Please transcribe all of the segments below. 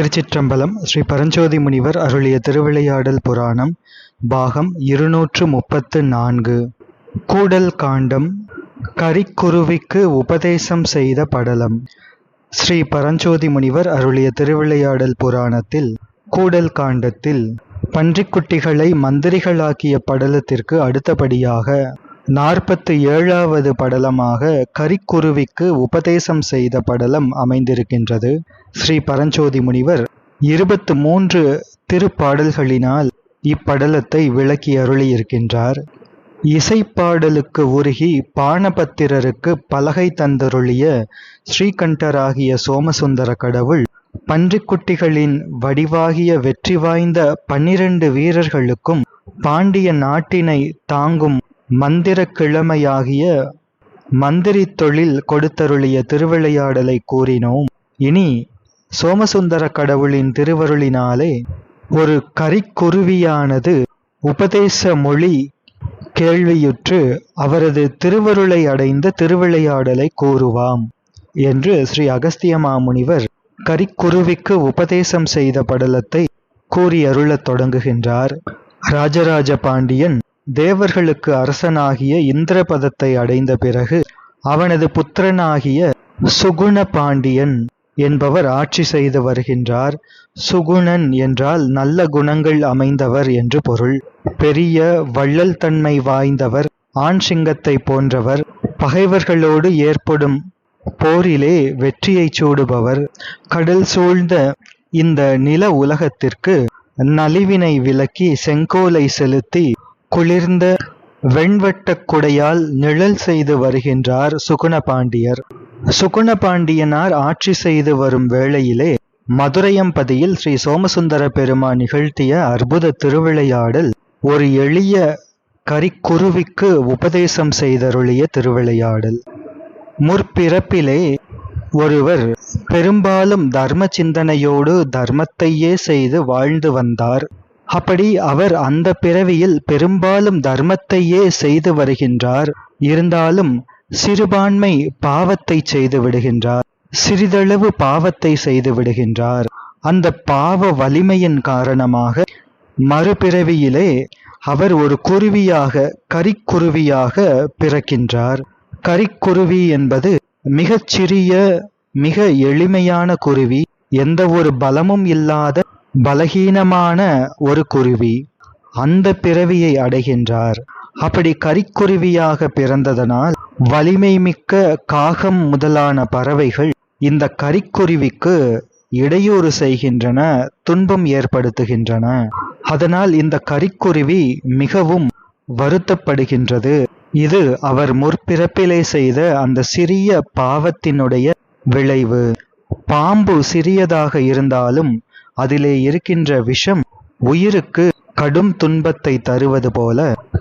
திருச்சிற்றம்பலம் ஸ்ரீ பரஞ்சோதி முனிவர் அருளிய திருவிளையாடல் புராணம் பாகம் இருநூற்று முப்பத்து நான்கு கூடல் காண்டம் கரிக்குருவிக்கு உபதேசம் செய்த படலம். ஸ்ரீ பரஞ்சோதி முனிவர் அருளிய திருவிளையாடல் புராணத்தில் கூடல் காண்டத்தில் பன்றிக்குட்டிகளை மந்திரிகளாக்கிய படலத்திற்கு அடுத்தபடியாக நாற்பத்து ஏழாவது படலமாக கரிக்குருவிக்கு உபதேசம் செய்த படலம் அமைந்திருக்கின்றது. ஸ்ரீ பரஞ்சோதி முனிவர் இருபத்து மூன்று திருப்பாடல்களினால் இப்படலத்தை விளக்கி அருளியிருக்கின்றார். இசைப்பாடலுக்கு உருகி பாணபத்திரருக்கு பலகை தந்தருளிய ஸ்ரீகண்டராகிய சோமசுந்தர கடவுள் பன்றிக்குட்டிகளின் வடிவாகிய வெற்றி வாய்ந்த பன்னிரண்டு வீரர்களுக்கும் பாண்டிய நாட்டினை தாங்கும் மந்திர கிழமையாகிய மந்திரி தொழில் கொடுத்தருளிய திருவிளையாடலை கூறினோம். இனி சோமசுந்தர கடவுளின் திருவருளினாலே ஒரு கரிக்குருவியானது உபதேச மொழி கேள்வியுற்று அவரது திருவருளை அடைந்த திருவிளையாடலை கூறுவாம் என்று ஸ்ரீ அகஸ்திய மாமுனிவர் கரிக்குருவிக்கு உபதேசம் செய்த படலத்தை கூறி அருளத் தொடங்குகின்றார். ராஜராஜ பாண்டியன் தேவர்களுக்கு அரசனாகிய இந்திரபதத்தை அடைந்த பிறகு அவனது புத்திரனாகிய சுகுண பாண்டியன் என்பவர் ஆட்சி செய்து வருகின்றார். சுகுணன் என்றால் நல்ல குணங்கள் அமைந்தவர் என்று பொருள். பெரிய வள்ளல் தன்மை வாய்ந்தவர் ஆண் சிங்கத்தை போன்றவர் பகைவர்களோடு ஏற்படும் போரிலே வெற்றியை சூடுபவர். கடல் சூழ்ந்த இந்த நில உலகத்திற்கு நலிவினை விலக்கி செங்கோலை செலுத்தி குளிர்ந்த வெண்வட்டக் குடையால் நிழல் செய்து வருகின்றார் சுகுணபாண்டியர். சுகுணபாண்டியனார் ஆட்சி செய்து வரும் வேளையிலே மதுரையம்பதியில் ஸ்ரீ சோமசுந்தர பெருமான் நிகழ்த்திய அற்புத திருவிளையாடல் ஒரு எளிய கரிக்குருவிக்கு உபதேசம் செய்தருளிய திருவிளையாடல். முற்பிறப்பிலே ஒருவர் பெரும்பாலும் தர்ம சிந்தனையோடு தர்மத்தையே செய்து வாழ்ந்து வந்தார். அப்படி அவர் அந்த பிறவியில் பெரும்பாலும் தர்மத்தையே செய்து வருகின்றார். இருந்தாலும் சிறுபான்மை பாவத்தை செய்து விடுகின்றார். சிறிதளவு பாவத்தை செய்து விடுகின்றார். அந்த பாவ வலிமையின் காரணமாக மறுபிறவியிலே அவர் ஒரு குருவியாக கரிக்குருவியாக பிறக்கின்றார். கரிக்குருவி என்பது மிகச்சிறிய மிக எளிமையான குருவி. எந்த ஒரு பலமும் இல்லாத பலகீனமான ஒரு குருவி அந்த பிறவியை அடைகின்றார். அப்படி கரிக்குருவியாக பிறந்ததனால் வலிமை மிக்க காகம் முதலான பறவைகள் இந்த கரிக்குருவிக்கு இடையூறு செய்கின்றன துன்பம் ஏற்படுத்துகின்றன. அதனால் இந்த கரிக்குருவி மிகவும் வருத்தப்படுகின்றது. இது அவர் முற்பிறப்பிலே செய்த அந்த சிறிய பாவத்தினுடைய விளைவு. பாம்பு சிறியதாக இருந்தாலும் அதிலே இருக்கின்ற விஷம் உயிருக்கு கடும் துன்பத்தை தருவது போல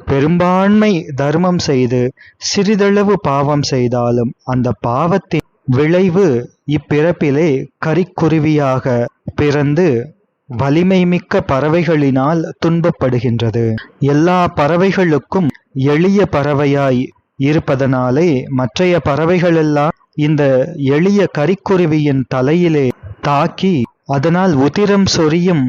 பெரும்பான்மை தர்மம் செய்து சிறிதளவு பாவம் செய்தாலும் அந்த பாவத்தின் விளைவு இப்பிறப்பிலே கரிக்குருவியாக பிறந்து வலிமை மிக்க பறவைகளினால் துன்பப்படுகின்றது. எல்லா பறவைகளுக்கும் எளிய பறவையாய் இருப்பதனாலே மற்றைய பறவைகளெல்லாம் இந்த எளிய கரிக்குருவியின் தலையிலே தாக்கி அதனால் உதிரம் சொரியும்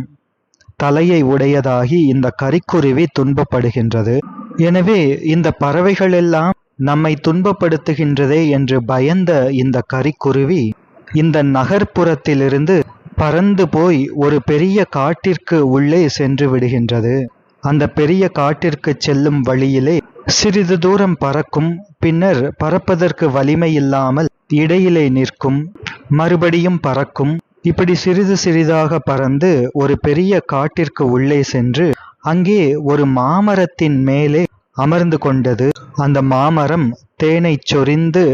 தலையை உடையதாகி இந்த கரிக்குருவி துன்பப்படுகின்றது. எனவே இந்த பறவைகளெல்லாம் நம்மை துன்பப்படுத்துகின்றதே என்று பயந்த இந்த கரிக்குருவி இந்த நகர்ப்புறத்திலிருந்து பறந்து போய் ஒரு பெரிய காட்டிற்கு உள்ளே சென்று விடுகின்றது. அந்த பெரிய காட்டிற்கு செல்லும் வழியிலே சிறிது தூரம் பறக்கும் பின்னர் பறப்பதற்கு வலிமை இல்லாமல் இடையிலே நிற்கும் மறுபடியும் பறக்கும் இப்படி சிறிது சிறிதாக பறந்து ஒரு பெரிய காட்டிற்கு உள்ளே சென்று அங்கே ஒரு மாமரத்தின் மேலே அமர்ந்து கொண்டது. அந்த மாமரம் தேனை சொரிந்து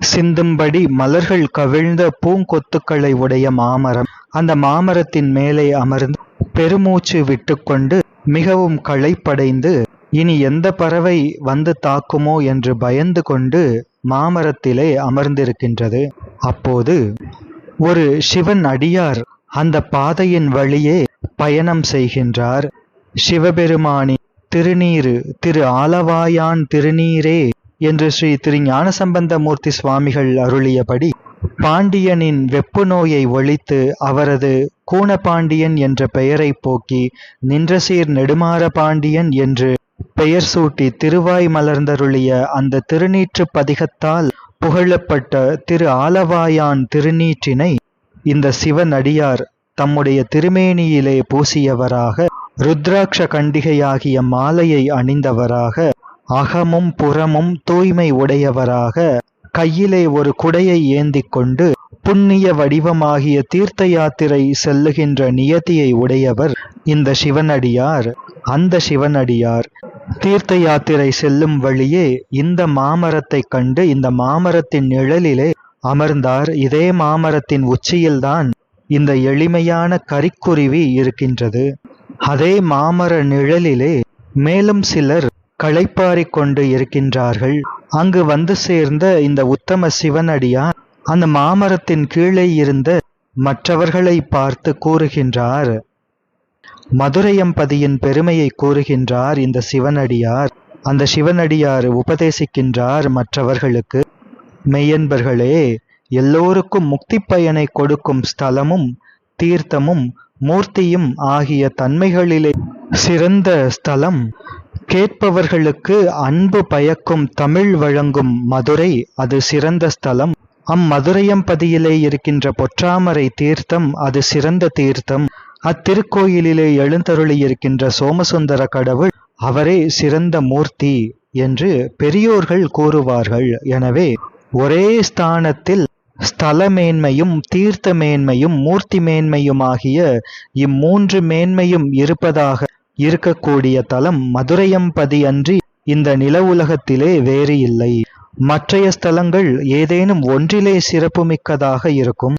சிந்தும்படி மலர்கள் கவிழ்ந்த பூங்கொத்துக்களை உடைய மாமரம். அந்த மாமரத்தின் மேலே அமர்ந்து பெருமூச்சு விட்டுக்கொண்டு மிகவும் களைப்படைந்து இனி எந்த பறவை வந்து தாக்குமோ என்று பயந்து கொண்டு மாமரத்திலே அமர்ந்திருக்கின்றது. அப்போது ஒரு சிவன் அடியார் அந்த பாதையின் வழியே பயணம் செய்கின்றார். சிவபெருமானின் திருநீரு திரு ஆலவாயான் திருநீரே என்று ஸ்ரீ திரு ஞானசம்பந்தமூர்த்தி சுவாமிகள் அருளியபடி பாண்டியனின் வெப்பு நோயை ஒழித்து அவரது கூணபாண்டியன் என்ற பெயரை போக்கி நின்றசீர் நெடுமாற பாண்டியன் என்று பெயர் சூட்டி திருவாய் மலர்ந்தருளிய அந்த திருநீற்றுப் பதிகத்தால் புகழப்பட்ட திரு ஆலவாயான் திருநீற்றினை இந்த சிவனடியார் தம்முடைய திருமேனியிலே பூசியவராக ருத்ராட்ச கண்டிகையாகிய மாலையை அணிந்தவராக அகமும் புறமும் தூய்மை உடையவராக கையிலே ஒரு குடையை ஏந்தி கொண்டு புண்ணிய வடிவமாகிய தீர்த்த யாத்திரை செல்லுகின்ற நியதியை உடையவர் இந்த சிவனடியார். அந்த சிவனடியார் தீர்த்த யாத்திரை செல்லும் வழியே இந்த மாமரத்தை கண்டு இந்த மாமரத்தின் நிழலிலே அமர்ந்தார். இதே மாமரத்தின் உச்சியில்தான் இந்த எளிமையான கரிக்குருவி இருக்கின்றது. அதே மாமர நிழலிலே மேலும் சிலர் களைப்பாரிக் கொண்டு இருக்கின்றார்கள். அங்கு வந்து சேர்ந்த இந்த உத்தம சிவனடியார் அந்த மாமரத்தின் கீழே இருந்த மற்றவர்களை பார்த்து கூறுகின்றார் மதுரையம்பதியின் பெருமையை கூறுகின்றார் இந்த சிவனடியார். அந்த சிவனடியார் உபதேசிக்கின்றார் மற்றவர்களுக்கு மெய்யன்பர்களே எல்லோருக்கும் முக்தி பயனை கொடுக்கும் ஸ்தலமும் தீர்த்தமும் மூர்த்தியும் ஆகிய தன்மைகளிலே சிறந்த ஸ்தலம். கேட்பவர்களுக்கு அன்பு பயக்கும் தமிழ் வழங்கும் மதுரை அது சிறந்த ஸ்தலம். அம்மதுரையம்பதியிலே இருக்கின்ற பொற்றாமரை தீர்த்தம் அது சிறந்த தீர்த்தம். அத்திருக்கோயிலிலே எழுந்தருளி இருக்கின்ற சோமசுந்தர கடவுள் அவரே சிறந்த மூர்த்தி என்று பெரியோர்கள் கூறுவார்கள். எனவே ஒரே ஸ்தானத்தில் ஸ்தல மேன்மையும் தீர்த்த மேன்மையும் மூர்த்தி மேன்மையுமாகிய இம்மூன்று மேன்மையும் இருப்பதாக இருக்கக்கூடிய தலம் மதுரையம்பதி அன்றி இந்த நில உலகத்திலே வேறு இல்லை. மற்றைய ஸ்தலங்கள் ஏதேனும் ஒன்றிலே சிறப்புமிக்கதாக இருக்கும்.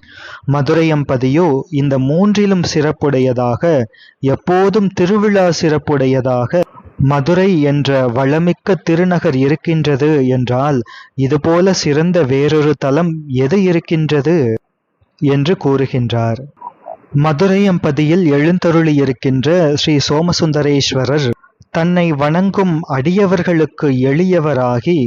மதுரையம்பதியோ இந்த மூன்றிலும் சிறப்புடையதாக எப்போதும் திருவிழா சிறப்புடையதாக மதுரை என்ற வளமிக்க திருநகர் இருக்கின்றது என்றால் இதுபோல சிறந்த வேறொரு தலம் எது இருக்கின்றது? என்று கூறுகின்றார். மதுரையம்பதியில் எழுந்தருளி இருக்கின்ற ஸ்ரீ சோமசுந்தரேஸ்வரர் தன்னை வணங்கும் அடியவர்களுக்கு எளியவராகி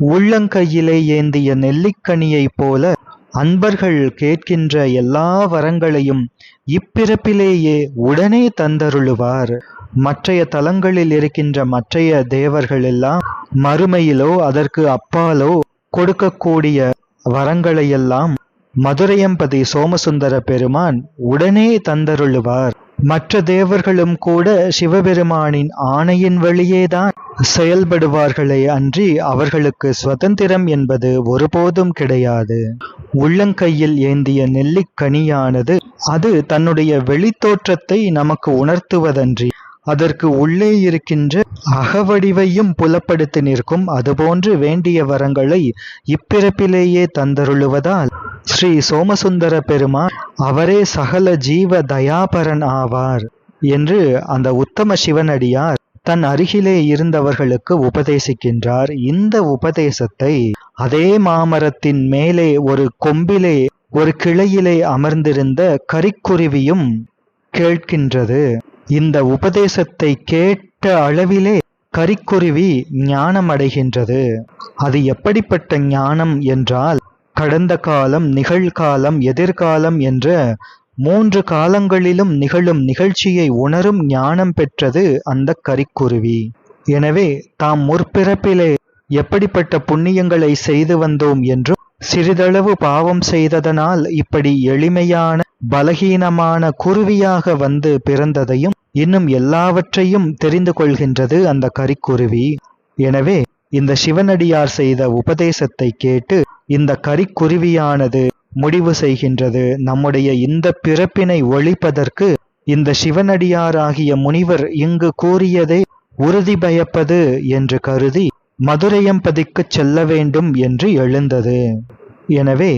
உள்ளங்கையிலே ஏந்திய நெல்லிக்கனியைப் போல அன்பர்கள் கேட்கின்ற எல்லா வரங்களையும் இப்பிறப்பிலேயே உடனே தந்தருளுவார். மற்றைய தலங்களில் இருக்கின்ற மற்றைய தேவர்கள் எல்லாம் மறுமையிலோ அதற்கு அப்பாலோ கொடுக்கக்கூடிய வரங்களையெல்லாம் மதுரையம்பதி சோமசுந்தர பெருமான் உடனே தந்தருளுவார். மற்ற தேவர்களும் கூட சிவபெருமானின் ஆணையின் வழியேதான் செயல்படுவார்களே அன்றி அவர்களுக்கு சுதந்திரம் என்பது ஒருபோதும் கிடையாது. உள்ளங்கையில் ஏந்திய நெல்லிக்கனியானது அது தன்னுடைய வெளித்தோற்றத்தை நமக்கு உணர்த்துவதன்றி அதற்கு உள்ளே இருக்கின்ற அகவடிவையும் புலப்படுத்தி நிற்கும் அதுபோன்று வேண்டிய வரங்களை இப்பிறப்பிலேயே தந்தருளுவதால் ஸ்ரீ சோமசுந்தர பெருமான் அவரே சகல ஜீவ தயாபரன் ஆவார் என்று அந்த உத்தம சிவனடியார் தன் அருகிலே இருந்தவர்களுக்கு உபதேசிக்கின்றார். இந்த உபதேசத்தை அதே மாமரத்தின் மேலே ஒரு கொம்பிலே ஒரு கிளையிலே அமர்ந்திருந்த கரிக்குருவியும் கேட்கின்றது. இந்த உபதேசத்தை கேட்ட அளவிலே கரிக்குருவி ஞானம் அடைகின்றது அது எப்படிப்பட்ட ஞானம் என்றால் கடந்த காலம் நிகழ்காலம் எதிர்காலம் என்ற மூன்று காலங்களிலும் நிகழும் நிகழ்ச்சியை உணரும் ஞானம் பெற்றது அந்த கரிக்குருவி. எனவே தாம் முற்பிறப்பிலே எப்படிப்பட்ட புண்ணியங்களை செய்து வந்தோம் என்றும் சிறிதளவு பாவம் செய்ததனால் இப்படி எளிமையான பலகீனமான குருவியாக வந்து பிறந்ததையும் இன்னும் எல்லாவற்றையும் தெரிந்து கொள்கின்றது அந்த கரிக்குருவி. எனவே இந்த சிவனடியார் செய்த உபதேசத்தை கேட்டு இந்த கரிக்குருவியானது முடிவு செய்கின்றது. நம்முடைய இந்த பிறப்பினை ஒழிப்பதற்கு இந்த சிவனடியாராகிய முனிவர் இங்கு கூறியதே உறுதி பயப்பது என்று கருதி மதுரையம்பதிக்குச் செல்ல வேண்டும் என்று எழுந்தது. எனவே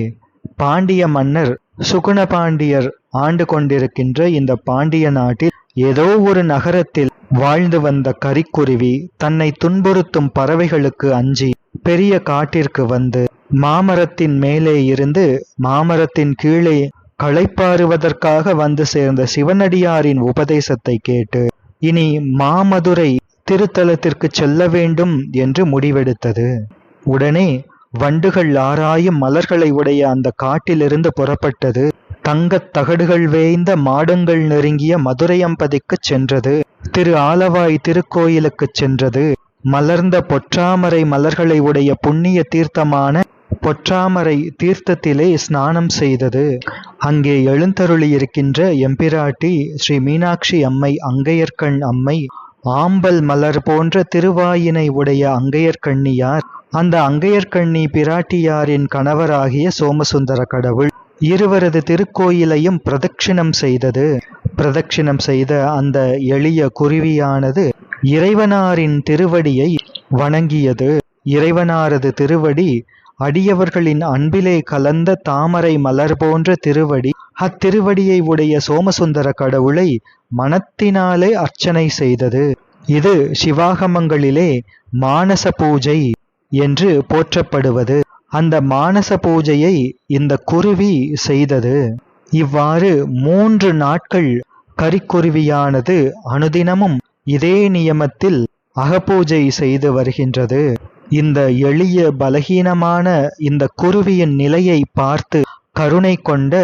பாண்டிய மன்னர் சுகுண பாண்டியர் ஆண்டு கொண்டிருக்கின்ற இந்த பாண்டிய நாட்டில் ஏதோ ஒரு நகரத்தில் வாழ்ந்து வந்த கரிக்குருவி தன்னை துன்புறுத்தும் பறவைகளுக்கு அஞ்சி பெரிய காட்டிற்கு வந்து மாமரத்தின் மேலே இருந்து மாமரத்தின் கீழே களைப்பாறுவதற்காக வந்து சேர்ந்த சிவனடியாரின் உபதேசத்தை கேட்டு இனி மாமதுரை திருத்தலத்திற்கு செல்ல வேண்டும் என்று முடிவெடுத்தது. உடனே வண்டுகள் ஆராயும் மலர்களை உடைய அந்த காட்டிலிருந்து புறப்பட்டது. தங்கத் தகடுகள் வேய்ந்த மாடங்கள் நெருங்கிய மதுரையம்பதிக்குச் சென்றது. திரு ஆலவாய் திருக்கோயிலுக்குச் சென்றது. மலர்ந்த பொற்றாமரை மலர்களை உடைய புண்ணிய தீர்த்தமான பொற்றாமரை தீர்த்தத்திலே ஸ்நானம் செய்தது. அங்கே எழுந்தருளியிருக்கின்ற எம்பிராட்டி ஸ்ரீ மீனாட்சி அம்மை அங்கையர்கண் அம்மை ஆம்பல் மலர் போன்ற திருவாயினை உடைய அங்கையர்கண்ணியார் அந்த அங்கையர்கண்ணி பிராட்டியாரின் கணவராகிய சோமசுந்தர கடவுள் இருவரது திருக்கோயிலையும் பிரதட்சிணம் செய்தது. பிரதட்சிணம் செய்த அந்த எளிய குருவியானது இறைவனாரின் திருவடியை வணங்கியது. இறைவனாரது திருவடி அடியவர்களின் அன்பிலே கலந்த தாமரை மலர் போன்ற திருவடி. அத்திருவடியை உடைய சோமசுந்தர கடவுளை மனத்தினாலே அர்ச்சனை செய்தது. இது சிவாகமங்களிலே மானச பூஜை. என்று போற்றப்படுவது. அந்த மானச பூஜையை இந்த குருவி செய்தது. இவ்வாறு மூன்று நாட்கள் கரிக்குருவியானது அனுதினமும் இதே நியமத்தில் அகப்பூஜை செய்து வருகின்றது. இந்த எளிய பலகீனமான இந்த குருவியின் நிலையை பார்த்து கருணை கொண்ட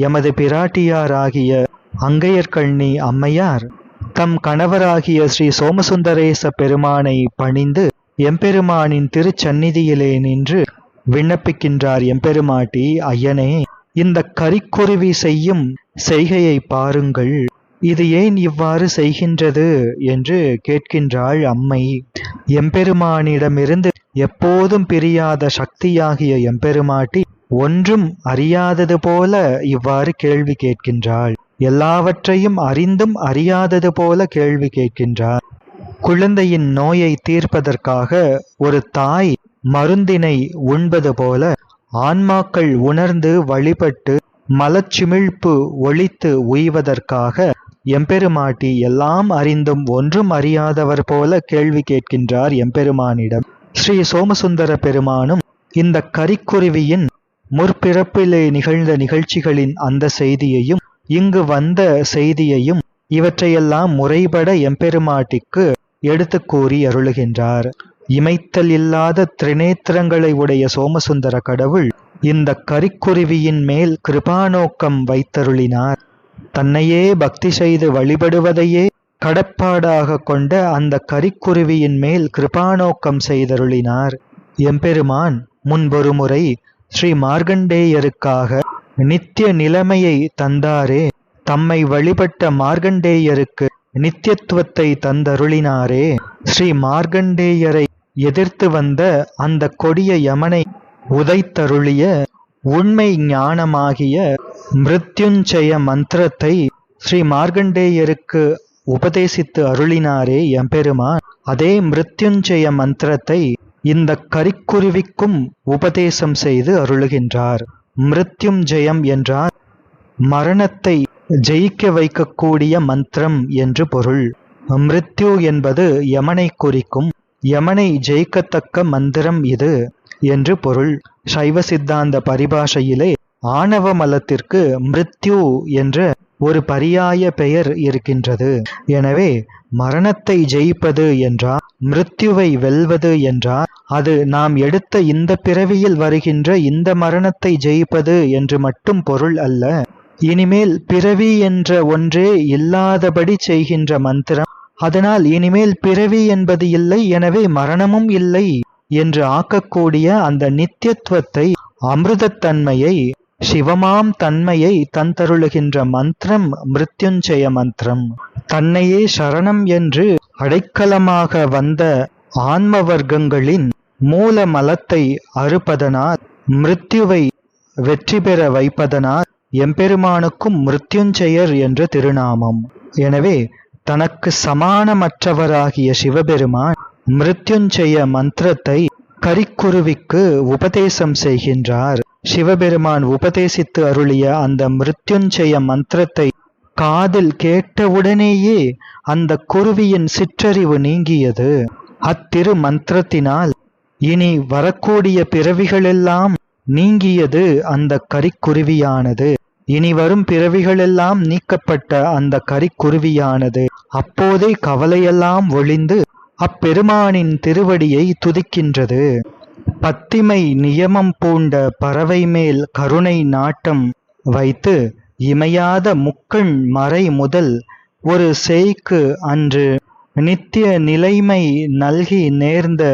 எமது பிராட்டியாராகிய அங்கையர்கண்ணி அம்மையார் தம் கணவராகிய ஸ்ரீ சோமசுந்தரேச பெருமானை பணிந்து எம்பெருமானின் திருச்சந்நிதியிலே நின்று விண்ணப்பிக்கின்றார் எம்பெருமாட்டி ஐயனே இந்த கரிக்குருவி செய்யும் செய்கையை பாருங்கள். இது ஏன் இவ்வாறு செய்கின்றது? என்று கேட்கின்றாள் அம்மை. எம்பெருமானிடமிருந்து எப்போதும் பிரியாத சக்தியாகிய எம்பெருமாட்டி ஒன்றும் அறியாதது போல இவ்வாறு கேள்வி கேட்கின்றாள். எல்லாவற்றையும் அறிந்தும் அறியாதது போல கேள்வி கேட்கின்றார் குழந்தையின் நோயை தீர்ப்பதற்காக ஒரு தாய் மருந்தினை உண்பது போல ஆன்மாக்கள் உணர்ந்து வழிபட்டு மலச்சிமிழ்ப்பு ஒழித்து உய்வதற்காக எம்பெருமாட்டி எல்லாம் அறிந்தும் ஒன்றும் அறியாதவர் போல கேள்வி கேட்கின்றார் எம்பெருமானிடம். ஸ்ரீ சோமசுந்தர பெருமானும் இந்த கரிக்குருவியின் முற்பிறப்பிலே நிகழ்ந்த நிகழ்ச்சிகளின் அந்த செய்தியையும் இங்கு வந்த செய்தியையும் இவற்றையெல்லாம் முறைபட எம்பெருமாட்டிக்கு எடுத்து கூறி அருளுகின்றார். இமைத்தல் இல்லாத திரிநேத்திரங்களை உடைய சோமசுந்தர கடவுள் இந்த கரிக்குருவியின் மேல் கிருபானோக்கம் வைத்தருளினார். தன்னையே பக்தி செய்து வழிபடுவதையே கடப்பாடாக கொண்ட அந்த கரிக்குருவியின் மேல் கிருபானோக்கம் செய்தருளினார். எம்பெருமான் முன்பொரு முறை ஸ்ரீ மார்கண்டேயருக்காக நித்திய நிலைமையை தந்தாரே. தம்மை வழிபட்ட மார்கண்டேயருக்கு நித்தியத்துவத்தை தந்தருளினாரே. ஸ்ரீ மார்கண்டேயரை எதிர்த்து வந்த அந்த கொடிய யமனை உதைத்தருளிய உண்மை ஞானமாகிய மிருத்யுஞ்சய மந்திரத்தை ஸ்ரீ மார்கண்டேயருக்கு உபதேசித்து அருளினாரே எம்பெருமான். அதே மிருத்யுஞ்சய மந்திரத்தை இந்த கரிக்குருவிக்கும் உபதேசம் செய்து அருளுகின்றார். மிருத்யும் ஜெயம் என்றார் மரணத்தை ஜெயிக்க வைக்கக்கூடிய மந்திரம் என்று பொருள். மிருத்யு என்பது யமனை குறிக்கும் யமனை ஜெயிக்கத்தக்க மந்திரம் இது என்று பொருள். சைவ சித்தாந்த பரிபாஷையிலே ஆணவ மலத்திற்கு மிருத்யு என்ற ஒரு பரியாய பெயர் இருக்கின்றது. எனவே மரணத்தை ஜெயிப்பது என்றால் மிருத்யுவை வெல்வது என்றால் அது நாம் எடுத்த இந்த பிறவியில் வருகின்ற இந்த மரணத்தை ஜெயிப்பது என்று மட்டும் பொருள் அல்ல. இனிமேல் பிறவி என்ற ஒன்றே இல்லாதபடி செய்கின்ற மந்திரம். அதனால் இனிமேல் பிறவி என்பது இல்லை எனவே மரணமும் இல்லை என்று ஆக்கக்கூடிய அந்த நித்தியத்துவத்தை அமிர்தத்தன்மையை சிவமாம் தன்மையை தந்தருளுகின்ற மந்திரம் மிருத்யுஞ்சய மந்திரம். தன்னையே சரணம் என்று அடைக்கலமாக வந்த ஆன்ம வர்க்கங்களின் மூல மலத்தை அறுப்பதனால் மிருத்யுவை வெற்றி பெற வைப்பதனால் எம்பெருமானுக்கும் மிருத்யுஞ்செயர் என்ற திருநாமம். எனவே தனக்கு சமானமற்றவராகிய சிவபெருமான் மிருத்யுஞ்செய மந்திரத்தை கரிக்குருவிக்கு உபதேசம் செய்கின்றார். சிவபெருமான் உபதேசித்து அருளிய அந்த மிருத்யுஞ்செய மந்திரத்தை காதில் கேட்டவுடனேயே அந்த குருவியின் சிற்றறிவு நீங்கியது. அத்திரு மந்திரத்தினால் இனி வரக்கூடிய பிறவிகளெல்லாம் நீங்கியது அந்த கரிக்குருவியானது. இனி வரும் பிறவிகளெல்லாம் நீக்கப்பட்ட அந்த கரிக்குருவியானது. அப்போதே கவலையெல்லாம் ஒளிந்து அப்பெருமானின் திருவடியை துதிக்கின்றது. பத்திமை நியமம் பூண்ட பறவை மேல் கருணை நாட்டம் வைத்து இமையாத முக்கண் மறை முதல் ஒரு சேய்க்கு அன்று நித்திய நிலைமை நல்கி நேர்ந்த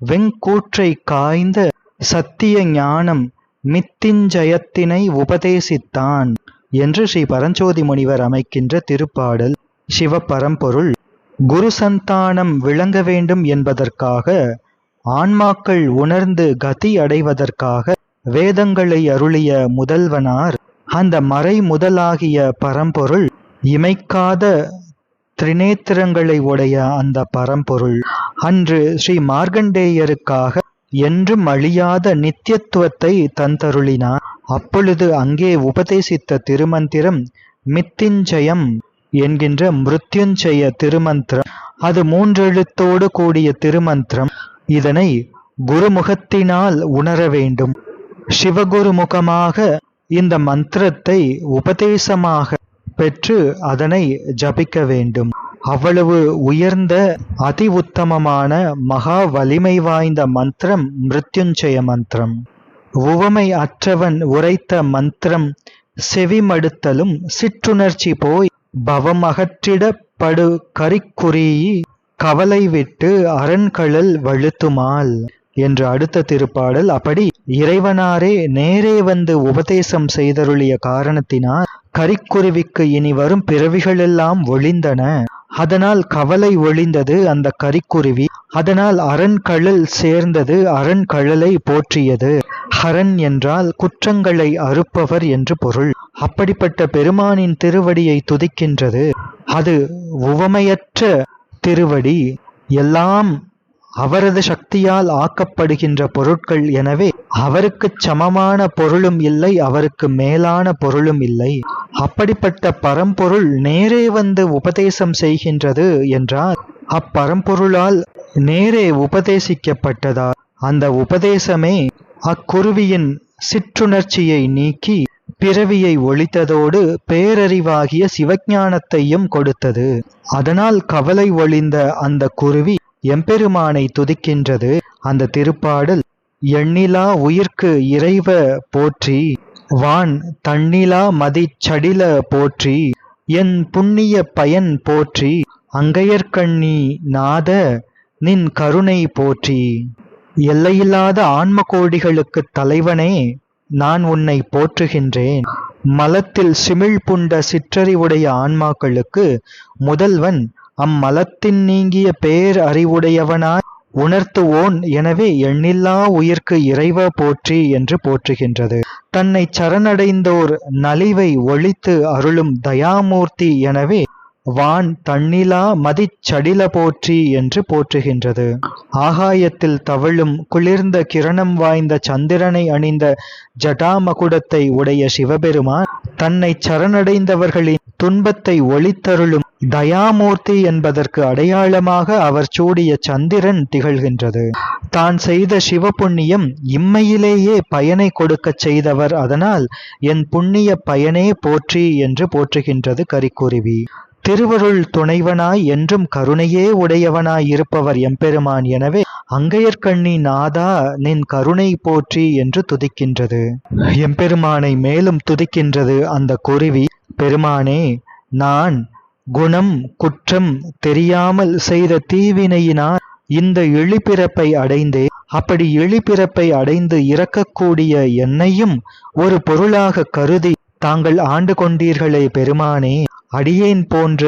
வெங்கூற்றை காய்ந்த சத்திய ஞானம் மித்திஞ்சயத்தினை உபதேசித்தான் என்று ஸ்ரீ பரஞ்சோதி முனிவர் அமைக்கின்ற திருப்பாடல் சிவபரம்பொருள். குரு சந்தானம் விளங்க வேண்டும் என்பதற்காக ஆன்மாக்கள் உணர்ந்து கதி அடைவதற்காக வேதங்களை அருளிய முதல்வனார். அந்த மறை முதலாகிய பரம்பொருள் இமைக்காத திரிநேத்திரங்களை உடைய அந்த பரம்பொருள். அன்று ஸ்ரீ மார்க்கண்டேயருக்காக என்றும் அழியாத நித்தியத்துவத்தை தந்தருளினார் அப்பொழுது அங்கே உபதேசித்த திருமந்திரம் மித்திஞ்சயம் என்கின்ற மிருத்யுஞ்சய திருமந்திரம். அது மூன்றெழுத்தோடு கூடிய திருமந்திரம். இதனை குருமுகத்தினால் உணர வேண்டும். சிவகுருமுகமாக இந்த மந்திரத்தை உபதேசமாக பெற்று அதனை ஜபிக்க வேண்டும். அவ்வளவு உயர்ந்த அதி உத்தமமான மகா வலிமை வாய்ந்த மந்திரம் மிருத்யுஞ்சய மந்திரம். உவமை அற்றவன் உரைத்த மந்திரம் செவிமடுத்தலும் சிற்றுணர்ச்சி போய் பவம் கரிக்குறியி கவலை விட்டு அரண்கழல் வழுத்துமால் என்று அடுத்த திருப்பாடல். அப்படி இறைவனாரே நேரே வந்து உபதேசம் செய்தருளிய காரணத்தினால் கரிக்குருவிக்கு இனி வரும் பிறவிகளெல்லாம் ஒளிந்தன அதனால் கவலை ஒளிந்தது அந்த கரிக்குருவி. அதனால் அரண்கழல் சேர்ந்தது அரண்கழலை போற்றியது. ஹரன் என்றால் குற்றங்களை அறுப்பவர் என்று பொருள். அப்படிப்பட்ட பெருமானின் திருவடியை துதிக்கின்றது. அது உவமையற்ற திருவடி. எல்லாம் அவரது சக்தியால் ஆக்கப்படுகின்ற பொருட்கள் எனவே அவருக்குச் சமமான பொருளும் இல்லை அவருக்கு மேலான பொருளும் இல்லை. அப்படிப்பட்ட பரம்பொருள் நேரே வந்து உபதேசம் செய்கின்றது என்றார் அப்பரம்பொருளால் நேரே உபதேசிக்கப்பட்டதால் அந்த உபதேசமே அக்குருவியின் சிற்றுணர்ச்சியை நீக்கி பிறவியை ஒழித்ததோடு பேரறிவாகிய சிவஞானத்தையும் கொடுத்தது. அதனால் கவலை ஒளிந்த அந்த குருவி எம்பெருமானை துதிக்கின்றது. அந்த திருப்பாடல் எண்ணிலா உயிர்க்கு இறைவ போற்றி வான் தண்ணிலா மதிச்சடில போற்றி என் புண்ணிய பயன் போற்றி அங்கையர்கண்ணி நாத நின் கருணை போற்றி. எல்லையில்லாத ஆன்ம கோடிகளுக்கு தலைவனே நான் உன்னை போற்றுகின்றேன். மலத்தில் சிமிழ் புண்ட சிற்றறிவுடைய ஆன்மாக்களுக்கு முதல்வன் அம்மலத்தின் நீங்கிய பேர் அறிவுடையவனாய் உணர்த்துவோன். எனவே எண்ணில்லா உயிர்க்கு இறைவ போற்றி என்று போற்றுகின்றது. தன்னை சரணடைந்தோர் நலிவை ஒழித்து அருளும் தயாமூர்த்தி. எனவே வான் தண்ணிலா மதிச்சடில போற்றி என்று போற்றுகின்றது. ஆகாயத்தில் தவழும் குளிர்ந்த கிரணம் வாய்ந்த சந்திரனை அணிந்த ஜடாமகுடத்தை உடைய சிவபெருமான் தன்னை சரணடைந்தவர்களின் துன்பத்தை ஒளித்தருளும் தயாமூர்த்தி என்பதற்கு அடையாளமாக அவர் சூடிய சந்திரன் திகழ்கின்றது. தான் செய்த சிவபுண்ணியம் இம்மையிலேயே பயனை கொடுக்கச் செய்தவர் அதனால் என் புண்ணிய பயனே போற்றி என்று போற்றுகின்றது கரிக்குருவி. திருவருள் துணைவனாய் என்றும் கருணையே உடையவனாய் இருப்பவர் எம்பெருமான் எனவே அங்கையர்கண்ணி நாதா நின் கருணை போற்றி என்று துதிக்கின்றது. எம்பெருமானை மேலும் துதிக்கின்றது அந்த குருவி பெருமானே நான் குணம் குற்றம் தெரியாமல் செய்த தீவினையினால் இந்த இழிபிறப்பை அடைந்தே அப்படி இழிபிறப்பை அடைந்து இறக்கக்கூடிய என்னையும் ஒரு பொருளாக கருதி தாங்கள் ஆண்டு கொண்டீர்களே பெருமானே அடியேன் போன்ற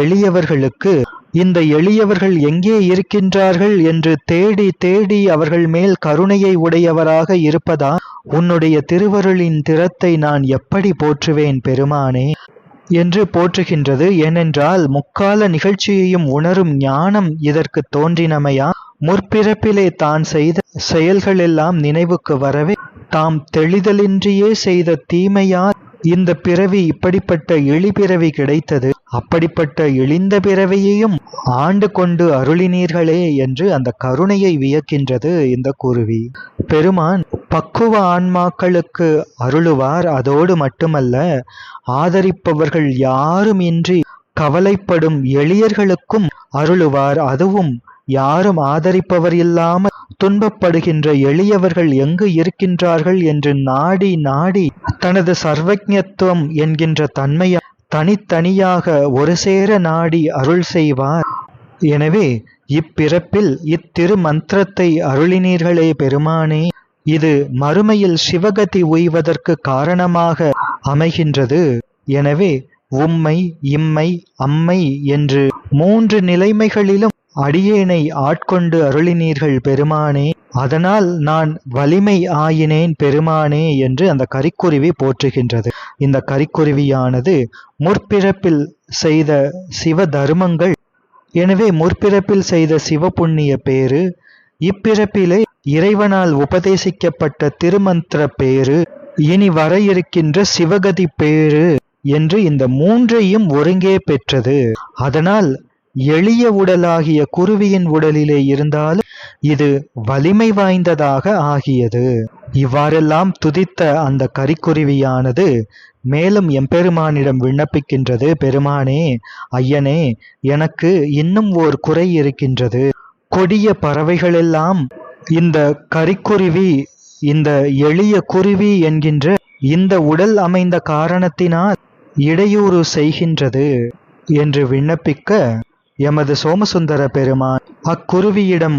எளியவர்களுக்கு இந்த எளியவர்கள் எங்கே இருக்கின்றார்கள் என்று தேடி தேடி அவர்கள் மேல் கருணையை உடையவராக இருப்பதா? உன்னுடைய திருவருளின் திறத்தை நான் எப்படி போற்றுவேன் பெருமானே? என்று போற்றுகின்றது. ஏனென்றால் முக்கால நிகழ்ச்சியையும் உணரும் ஞானம் இதற்கு தோன்றினமையா? முற்பிறப்பிலே தான் செய்த செயல்களெல்லாம் நினைவுக்கு வரவே தாம் தெளிதலின்றியே செய்த தீமையா இந்த பிறவி இப்படிப்பட்ட எளிபிறவி கிடைத்தது. அப்படிப்பட்ட எளிந்த பிறவியையும் ஆண்டு கொண்டு அருளினீர்களே என்று அந்த கருணையை வியக்கின்றது இந்த குருவி. பெருமான் பக்குவ ஆன்மாக்களுக்கு அருளுவார் அதோடு மட்டுமல்ல ஆதரிப்பவர்கள் யாரும் இன்றி கவலைப்படும் எளியர்களுக்கும் அருளுவார். அதுவும் யாரும் ஆதரிப்பவர் இல்லாமல் துன்பப்படுகின்ற எளியவர்கள் எங்கு இருக்கின்றார்கள் என்று நாடி நாடி தனது சர்வஜத்துவம் என்கின்ற தன்மையை தனித்தனியாக ஒரு சேர நாடி அருள் செய்வார். எனவே இப்பிறப்பில் இத்திரு மந்திரத்தை அருளினீர்களே பெருமானே இது மறுமையில் சிவகதி உய்வதற்கு காரணமாக அமைகின்றது. எனவே உம்மை இம்மை அம்மை என்று மூன்று நிலைமைகளிலும் அடியேனை ஆட்கொண்டு அருளினீர்கள் பெருமானே அதனால் நான் வலிமை ஆயினேன் பெருமானே என்று அந்த கரிக்குருவி போற்றுகின்றது. இந்த கரிக்குருவியானது முற்பிறப்பில் செய்த சிவ தர்மங்கள் எனவே முற்பிறப்பில் செய்த சிவ புண்ணிய பேரு இப்பிறப்பிலே இறைவனால் உபதேசிக்கப்பட்ட திருமந்திர பேரு இனி வர இருக்கின்ற சிவகதி பேரு என்று இந்த மூன்றையும் ஒருங்கே பெற்றது. அதனால் எளிய உடலாகிய குருவியின் உடலிலே இருந்தாலும் இது வலிமை வாய்ந்ததாக ஆகியது. இவ்வாறெல்லாம் துதித்த அந்த கரிக்குருவியானது மேலும் எம்பெருமானிடம் விண்ணப்பிக்கின்றது பெருமானே ஐயனே எனக்கு இன்னும் ஓர் குறை இருக்கின்றது. கொடிய பறவைகளெல்லாம் இந்த கரிக்குருவி இந்த எளிய குருவி என்கின்ற இந்த உடல் அமைந்த காரணத்தினால் இடையூறு செய்கின்றது என்று விண்ணப்பிக்க எமது சோமசுந்தர பெருமான் அக்குருவியிடம்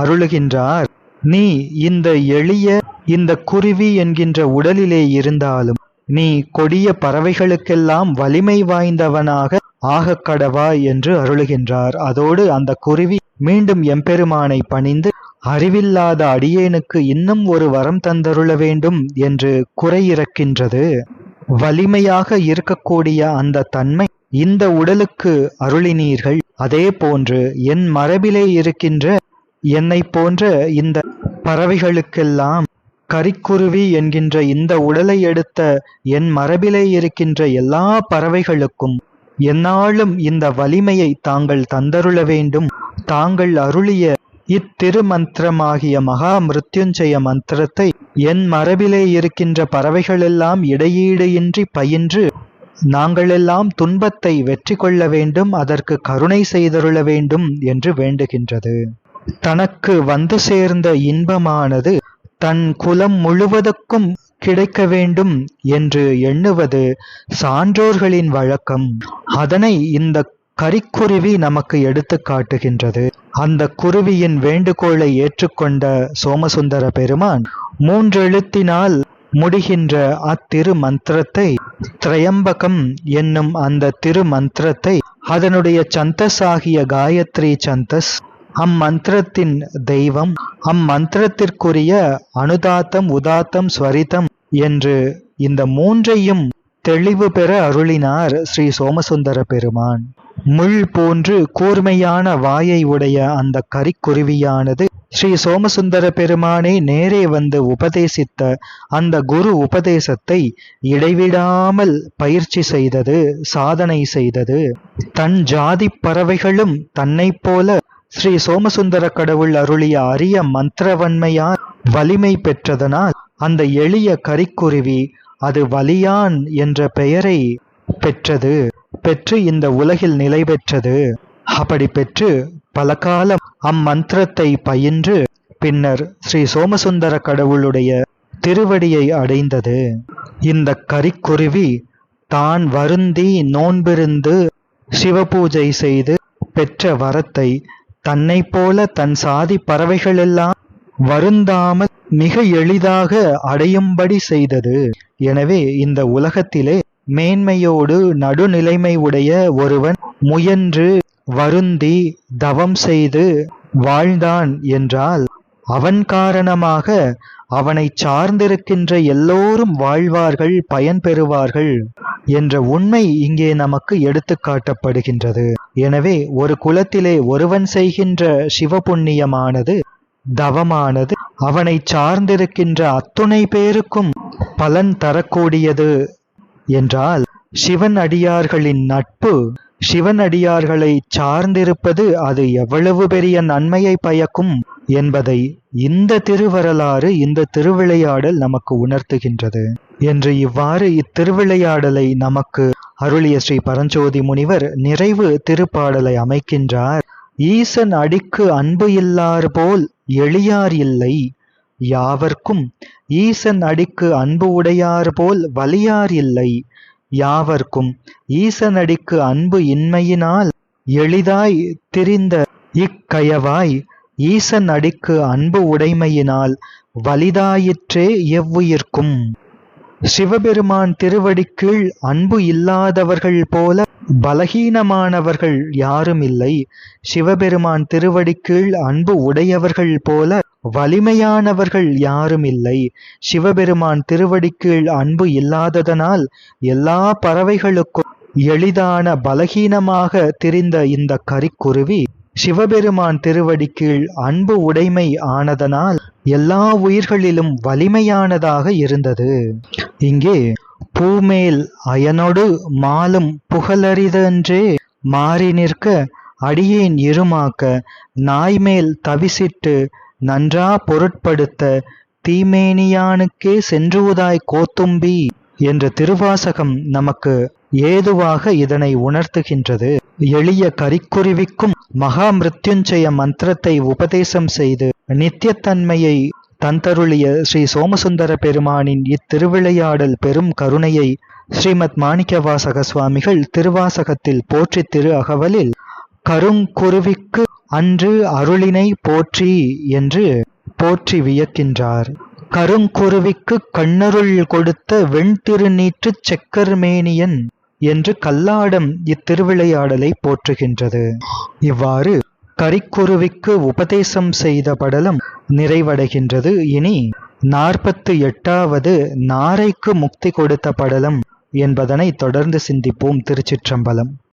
அருளுகின்றார். நீ இந்த எளிய இந்த குருவி என்கின்ற உடலிலே இருந்தாலும் நீ கொடிய பறவைகளுக்கெல்லாம் வலிமை வாய்ந்தவனாக ஆகக்கடவா என்று அருளுகின்றார். அதோடு அந்த குருவி மீண்டும் எம்பெருமானை பணிந்து அறிவில்லாத அடியேனுக்கு இன்னும் ஒரு வரம் தந்தருள வேண்டும் என்று குறையிறக்கின்றது. வலிமையாக இருக்கக்கூடிய அந்த தன்மை இந்த உடலுக்கு அருளினீர்கள். அதே போன்று என் மரபிலே இருக்கின்ற என்னை போன்ற இந்த பறவைகளுக்கெல்லாம் கரிக்குருவி என்கின்ற இந்த உடலை எடுத்த என் மரபிலே இருக்கின்ற எல்லா பறவைகளுக்கும் என்னாலும் இந்த வலிமையை தாங்கள் தந்தருள வேண்டும். தாங்கள் அருளிய இத்திருமந்திரமாகிய மகா மிருத்யுஞ்சய மந்திரத்தை என் மரபிலே இருக்கின்ற பறவைகளெல்லாம் இடையீடு இன்றி பயின்று நாங்களெல்லாம் துன்பத்தை வெற்றி கொள்ள வேண்டும் அதற்கு கருணை செய்தருள வேண்டும் என்று வேண்டுகின்றது. தனக்கு வந்து சேர்ந்த இன்பமானது தன் குலம் முழுவதற்கும் கிடைக்க வேண்டும் என்று எண்ணுவது சான்றோர்களின் வழக்கம். அதனை இந்த கரிக்குருவி நமக்கு எடுத்து காட்டுகின்றது. அந்த குருவியின் வேண்டுகோளை ஏற்றுக்கொண்ட சோமசுந்தர பெருமான் மூன்றெழுத்தினால் முடிகின்ற அத்திரு மந்திரத்தை திரையம்பகம் என்னும் அந்த திரு மந்திரத்தை அதனுடைய சந்தஸ் ஆகிய காயத்ரி சந்தஸ் அம்மந்திரத்தின் தெய்வம் அம்மந்திரத்திற்குரிய அனுதாத்தம் உதாத்தம் ஸ்வரிதம் என்று இந்த மூன்றையும் தெளிவு பெற அருளினார் ஸ்ரீ சோமசுந்தர பெருமான். முள் போன்று கூர்மையான வாயை உடைய அந்த கரிக்குருவியானது ஸ்ரீ சோமசுந்தர பெருமானே நேரே வந்து உபதேசித்த அந்த குரு உபதேசத்தை இடைவிடாமல் பயிற்சி செய்தது சாதனை செய்தது. தன் ஜாதி பறவைகளும் தன்னைப் போல ஸ்ரீ சோமசுந்தர கடவுள் அருளிய அரிய மந்திரவன்மையால் வலிமை பெற்றதனால் அந்த எளிய கரிக்குருவி அது வலியான் என்ற பெயரை பெற்றது. பெற்று இந்த உலகில் நிலை பெற்றது. அப்படி பெற்று பல காலம் அம்மந்திரத்தை பயின்று பின்னர் ஸ்ரீ சோமசுந்தர கடவுளுடைய திருவடியை அடைந்தது. இந்த கரிக்குருவி தான் வருந்தி நோன்பிருந்து சிவபூஜை செய்து பெற்ற வரத்தை தன்னை போல தன் சாதி பறவைகளெல்லாம் வருந்தாமல் மிக எளிதாக அடையும்படி செய்தது. எனவே இந்த உலகத்திலே மேன்மையோடு நடுநிலைமை உடைய ஒருவன் முயன்று வருந்தி தவம் செய்து வாழ்ந்தான் என்றால் அவன் காரணமாக அவனை சார்ந்திருக்கின்ற எல்லோரும் வாழ்வார்கள் பயன் பெறுவார்கள் என்ற உண்மை இங்கே நமக்கு எடுத்து காட்டப்படுகின்றது. எனவே ஒரு குலத்திலே ஒருவன் செய்கின்ற சிவபுண்ணியமானது தவமானது அவனை சார்ந்திருக்கின்ற அத்துணை பேருக்கும் பலன் தரக்கூடியது என்றால் சிவன் அடியார்களின் நட்பு சிவன் அடியார்களை சார்ந்திருப்பது அது எவ்வளவு பெரிய நன்மையை பயக்கும் என்பதை இந்த திருவரலாறு இந்த திருவிளையாடல் நமக்கு உணர்த்துகின்றது. என்று இவ்வாறு இத்திருவிளையாடலை நமக்கு அருளிய ஸ்ரீ பரஞ்சோதி முனிவர் நிறைவு திருப்பாடலை அமைக்கின்றார். ஈசன் அடிக்கு அன்பு இல்லார் போல் எளியார் இல்லை. யாவர்க்கும் ஈசன் அடிக்கு அன்பு உடையார் போல் வலியார் இல்லை. யாவர்க்கும் ஈசன் அடிக்கு அன்பு இன்மையினால் எளிதாய் திரிந்த இக்கயவாய் ஈசன் அடிக்கு அன்பு உடைமையினால் வலிதாயிற்றே எவ்வுயிர்க்கும். சிவபெருமான் திருவடிக்கீழ் அன்பு இல்லாதவர்கள் போல பலகீனமானவர்கள் யாரும் இல்லை. சிவபெருமான் திருவடிக்கீழ் அன்பு உடையவர்கள் போல வலிமையானவர்கள் யாரும் இல்லை. சிவபெருமான் திருவடிக்கீழ் அன்பு இல்லாததனால் எல்லா பறவைகளுக்கும் எளிதான பலகீனமாக திரிந்த இந்த கரிக்குருவி சிவபெருமான் திருவடிக்கீழ் அன்பு உடைமை ஆனதனால் எல்லா உயிர்களிலும் வலிமையானதாக இருந்தது. இங்கே பூமேல் அயனொடு மாலும் புகழறிதன்றே மாறி நிற்க அடியேன் இருமாக்க நாய்மேல் தவிசிட்டு நன்றா பொருட்படுத்த தீமேனியானுக்கே சென்றுவதாய் கோத்தும்பி என்ற திருவாசகம் நமக்கு ஏதுவாக இதனை உணர்த்துகின்றது. எளிய கரிக்குருவிக்கும் மகா மிருத்யுஞ்சய மந்திரத்தை உபதேசம் செய்து நித்தியத்தன்மையை தந்தருளிய ஸ்ரீ சோமசுந்தர பெருமானின் இத்திருவிளையாடல் பெரும் கருணையை ஸ்ரீமத் மாணிக்கவாசக சுவாமிகள் திருவாசகத்தில் போற்றி திரு அகவலில் கருங்குருவிக்கு அன்று அருளினை போற்றி என்று போற்றி வியக்கின்றார். கருங்குருவிக்கு கண்ணருள் கொடுத்த வெண்திருநீற்று செக்கர்மேனியன் என்று கல்லாடம் இத்திருவிளையாடலை போற்றுகின்றது. இவ்வாறு கரிக்குருவிக்கு உபதேசம் செய்த படலம் நிறைவடைகின்றது. இனி நாற்பத்து எட்டாவது நாரைக்கு முக்தி கொடுத்த படலம் என்பதனை தொடர்ந்து சிந்திப்போம் திருச்சிற்றம்பலம்.